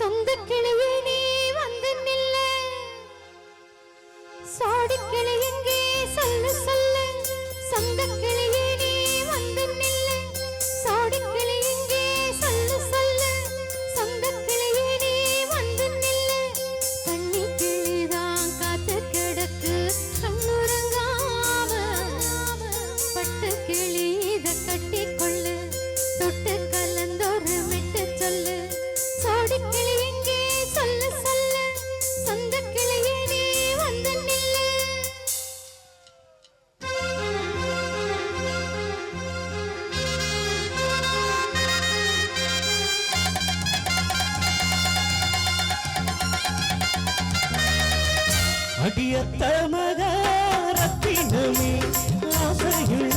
சொந்த கிளியே நீ வந்து நில்ல. சாடி கிளி எங்கே சொல்லு சொல்லு. சொந்த கிளியே நீ வந்து நில்ல. சாடி கிளி எங்கே சொல்லு சொல்லு. சொந்த கிளியே நீ வந்து நில்ல. தண்ணி கிளிதான் காத்து கிடக்கு. கண்ணுறங்காம பட்டு கிளி அடிய தமக ரத்தினமே ஆசையுள்ள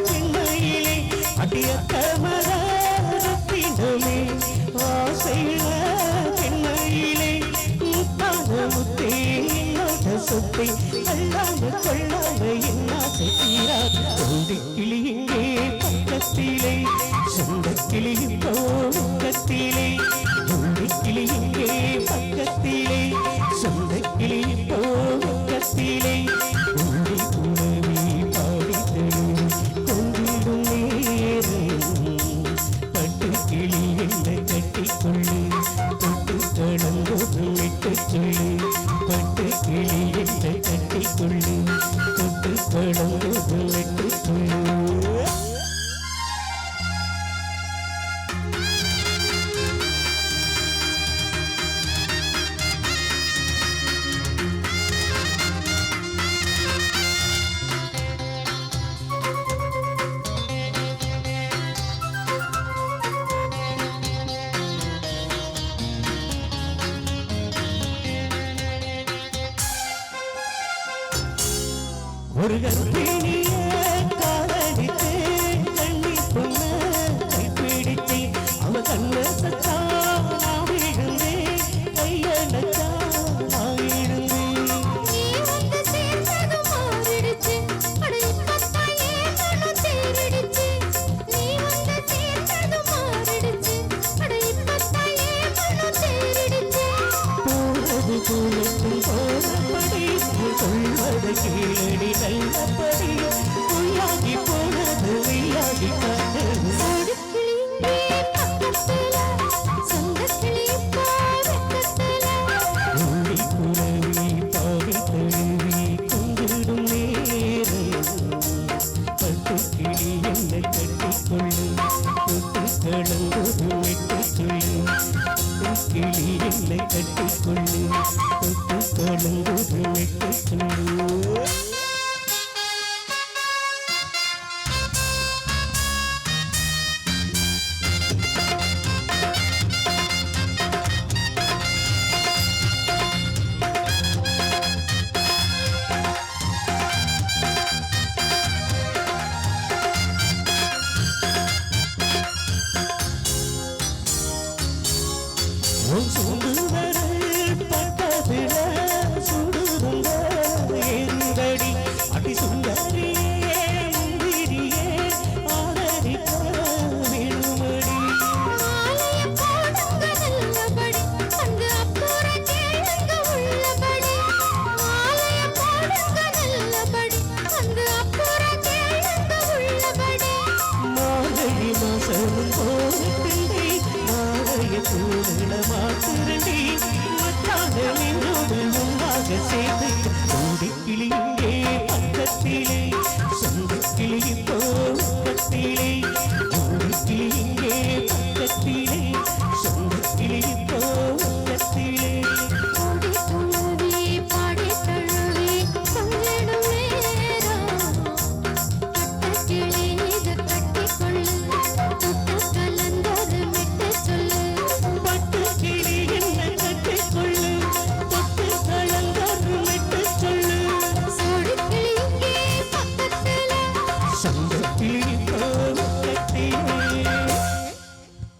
பெண்மையிலே அடிய தமக ரத்தினமே ஆசையுள்ள பெண்மையிலே முத்தான முத்தே என்னோட சொத்தை அல்லாம கொள்ளாம என்ன செய்கிறார் கட்டிக்கொள்ளு தொட்டு கடந்தோடு ஒரு கர்ப்பிணிய தொட்டு கடந்தொரு வெட்டு கட்டிக்கொள்ளு. தொட்டு கடந்தொரு வெட்டு